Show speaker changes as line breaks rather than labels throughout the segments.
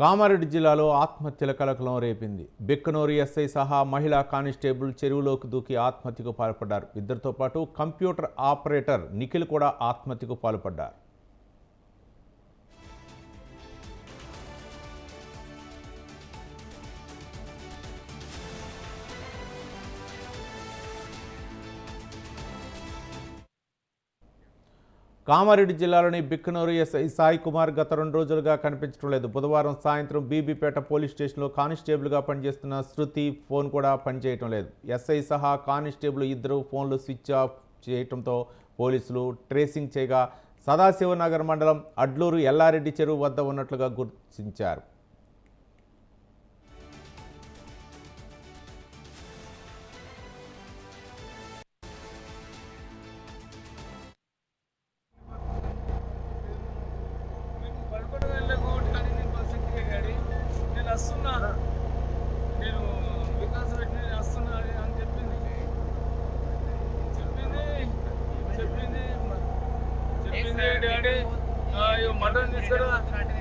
కామారెడ్డి జిల్లాలో ఆత్మహత్యల కలకలం రేపింది. బెక్కనూరు ఎస్ఐ సహా మహిళా కానిస్టేబుల్ చెరువులోకి దూకి ఆత్మహత్యకు పాల్పడ్డారు. ఇద్దరితో పాటు కంప్యూటర్ ఆపరేటర్ నిఖిల్ కూడా ఆత్మహత్యకు పాల్పడ్డారు. కామారెడ్డి జిల్లాలోని బిక్కనూరు ఎస్ఐ సాయి కుమార్ గత రెండు రోజులుగా కనిపించడం లేదు. బుధవారం సాయంత్రం బీబీపేట పోలీస్ స్టేషన్లో కానిస్టేబుల్గా పనిచేస్తున్న శృతి ఫోన్ కూడా పనిచేయటం లేదు. ఎస్ఐ సహా కానిస్టేబుల్ ఇద్దరు ఫోన్లు స్విచ్ ఆఫ్ చేయటంతో పోలీసులు ట్రేసింగ్ చేయగా సదాశివనగర్ మండలం అడ్లూరు ఎల్లారెడ్డి చెరువు వద్ద ఉన్నట్లుగా గుర్తించారు.
ఇగో మటన్ తీసుకురా.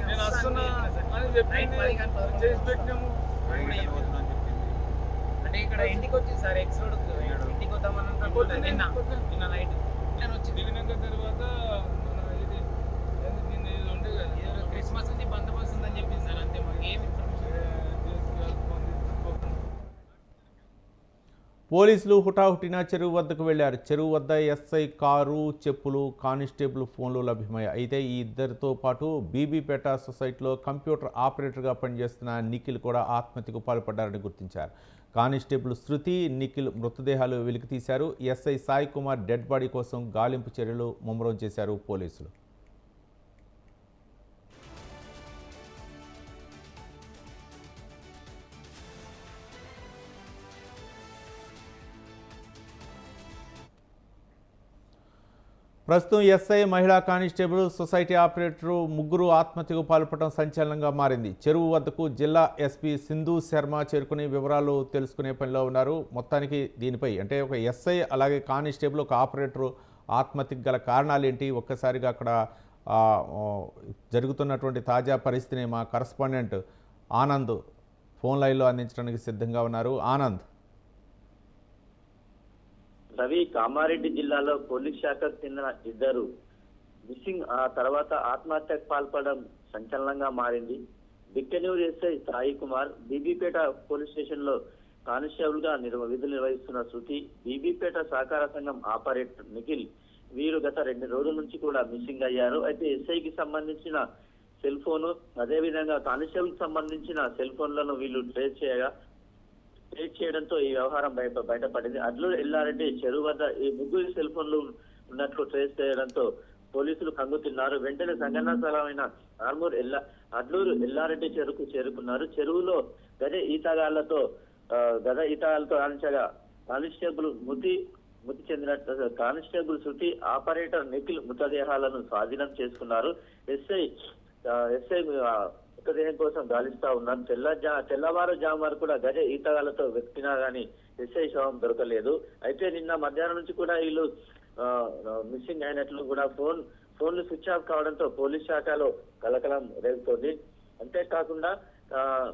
నేను వస్తున్నా అని చెప్పింది. చేసి పెట్టినాము.
అంటే ఇక్కడ ఇంటికి వచ్చింది సార్ ఎక్స్ రోడ్ ఇంటికి వద్దామని నిన్న. నిన్న నైట్
పోలీసులు హుటాహుటిన చెరువు వద్దకు వెళ్ళారు. చెరువు వద్ద ఎస్ఐ కారు చెప్పులు కానిస్టేబుల్ ఫోన్లు లభ్యమయ్యాయి. అయితే ఈ ఇద్దరితో పాటు బీబీపేట సొసైటీలో కంప్యూటర్ ఆపరేటర్గా పనిచేస్తున్న నిఖిల్ కూడా ఆత్మహత్యకు పాల్పడ్డారని గుర్తించారు. కానిస్టేబుల్ శృతి నిఖిల్ మృతదేహాలు వెలికితీశారు. SI Sai Kumar dead body కోసం గాలింపు చర్యలు ముమ్మరం చేశారు పోలీసులు. ప్రస్తుతం ఎస్ఐ మహిళా కానిస్టేబుల్ సొసైటీ ఆపరేటరు ముగ్గురు ఆత్మహత్యకు పాల్పడటం సంచలనంగా మారింది. చెరువు వద్దకు జిల్లా ఎస్పీ సింధు శర్మ చేరుకుని వివరాలు తెలుసుకునే పనిలో ఉన్నారు. మొత్తానికి దీనిపై అంటే ఒక ఎస్ఐ అలాగే కానిస్టేబుల్ ఒక ఆపరేటరు ఆత్మహత్యకు గల కారణాలు ఏంటి ఒక్కసారిగా అక్కడ జరుగుతున్నటువంటి తాజా పరిస్థితిని మా కరస్పాండెంట్ ఆనంద్ ఫోన్ లైన్లో అందించడానికి సిద్ధంగా ఉన్నారు. ఆనంద్.
రవి కామారెడ్డి జిల్లాలో పోలీస్ శాఖకు చెందిన ఇద్దరు. మిస్సింగ్ ఆ తర్వాత ఆత్మహత్యకు పాల్పడడం సంచలనంగా మారింది. బిక్కనూరు ఎస్ఐ సాయి కుమార్ బీబీపేట పోలీస్ స్టేషన్లో కానిస్టేబుల్గా నిర్వ విధులు నిర్వహిస్తున్న శృతి బీబీపేట సహకార సంఘం ఆపరేటర్ నిఖిల్ వీరు గత రెండు రోజుల నుంచి కూడా మిస్సింగ్ అయ్యారు. అయితే ఎస్ఐకి సంబంధించిన సెల్ ఫోను అదేవిధంగా కానిస్టేబుల్ సంబంధించిన సెల్ ఫోన్లను వీళ్ళు ట్రేస్ చేయగా ట్రేస్ చేయడంతో ఈ వ్యవహారం బయట బయటపడింది. అడ్లూరు ఎల్లారెడ్డి చెరువు వద్ద ఈ ముగ్గురు సెల్ ఫోన్లు ఉన్నట్లు ట్రేస్ చేయడంతో పోలీసులు కంగుతున్నారు వెంటనే సంఘటనా స్థలమైన ఆర్మూర్ ఎల్లా అడ్లూరు ఎల్లారెడ్డి చెరువుకు చేరుకున్నారు. చెరువులో గజ ఈతగాళ్ళతో ఆ, గజ ఈతగాళ్ళతో ఆడించగా కానిస్టేబుల్ మృతి మృతి చెందిన కానిస్టేబుల్ శృతి ఆపరేటర్ నిఖిల్ మృతదేహాలను స్వాధీనం చేసుకున్నారు. ఎస్ఐ ఎస్ఐ మృతదేహం కోసం గాలిస్తా ఉన్నారు. తెల్ల జా- తెల్లవారు జాము వరకు కూడా గజ ఈతగాలతో వెతికినా గానీ ఎస్ఐ శవం దొరకలేదు. అయితే నిన్న మధ్యాహ్నం నుంచి కూడా వీళ్ళు మిస్సింగ్ అయినట్లు కూడా ఫోన్ ఫోన్లు స్విచ్ ఆఫ్ కావడంతో పోలీస్ శాఖలో కలకలం రేగుతోంది. అంతేకాకుండా ఆ,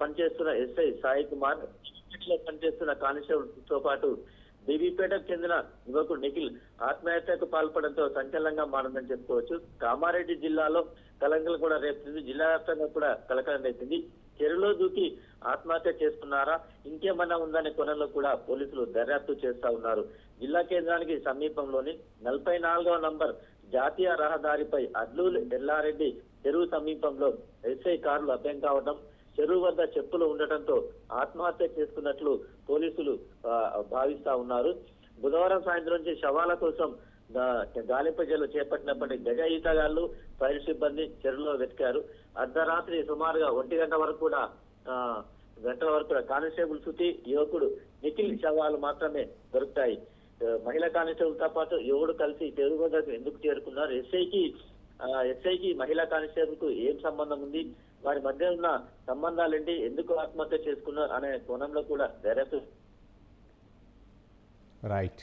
పనిచేస్తున్న ఎస్ఐ సాయి కుమార్లో పనిచేస్తున్న కానిస్టేబుల్తో పాటు బీబీపేటకు చెందిన యువకుడు నిఖిల్ ఆత్మహత్యకు పాల్పడంతో సంచలనంగా మారిందని చెప్పుకోవచ్చు. కామారెడ్డి జిల్లాలో కలంకలు కూడా రేపుతుంది. జిల్లా వ్యాప్తంగా కూడా కలకలం రేపింది చెరువులో దూకి ఆత్మహత్య చేసుకున్నారా? ఇంకేమన్నా ఉందనే కొనల్లో కూడా పోలీసులు దర్యాప్తు చేస్తా ఉన్నారు. జిల్లా కేంద్రానికి సమీపంలోని నలభై నాలుగవ నంబర్ జాతీయ రహదారిపై అడ్లూరు ఎల్లారెడ్డి చెరువు సమీపంలో ఎస్ఐ కారు లభ్యం కావడం చెరువు వద్ద చెప్పులు ఉండటంతో ఆత్మహత్య చేసుకున్నట్లు పోలీసులు భావిస్తా ఉన్నారు. బుధవారం సాయంత్రం నుంచి శవాల కోసం గాలింపు చర్యలు చేపట్టినప్పటికీ గజ ఈతగాళ్ళు ఫైర్ సిబ్బంది చెరువులో వెతికారు. అర్ధరాత్రి సుమారుగా ఒంటి గంట వరకు కూడా ఆ, గంటల వరకు కూడా కానిస్టేబుల్ శృతి యువకుడు నిఖిల్ శవాలు మాత్రమే దొరుకుతాయి. మహిళా కానిస్టేబుల్తో పాటు యువకుడు కలిసి తెలుగు ఎందుకు చేరుకున్నారు? ఎస్ఐకి ఎస్ఐకి మహిళా కానిస్టేబుల్కు ఏం సంబంధం ఉంది? వారి మధ్య ఉన్న సంబంధాలేంటి? ఎందుకు ఆత్మహత్య చేసుకున్నారు? అనే కోణంలో కూడా దర్యాప్తు
రైట్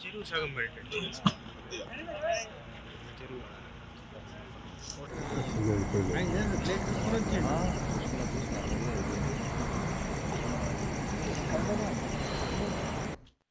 చెరువు సగం పెట్టండి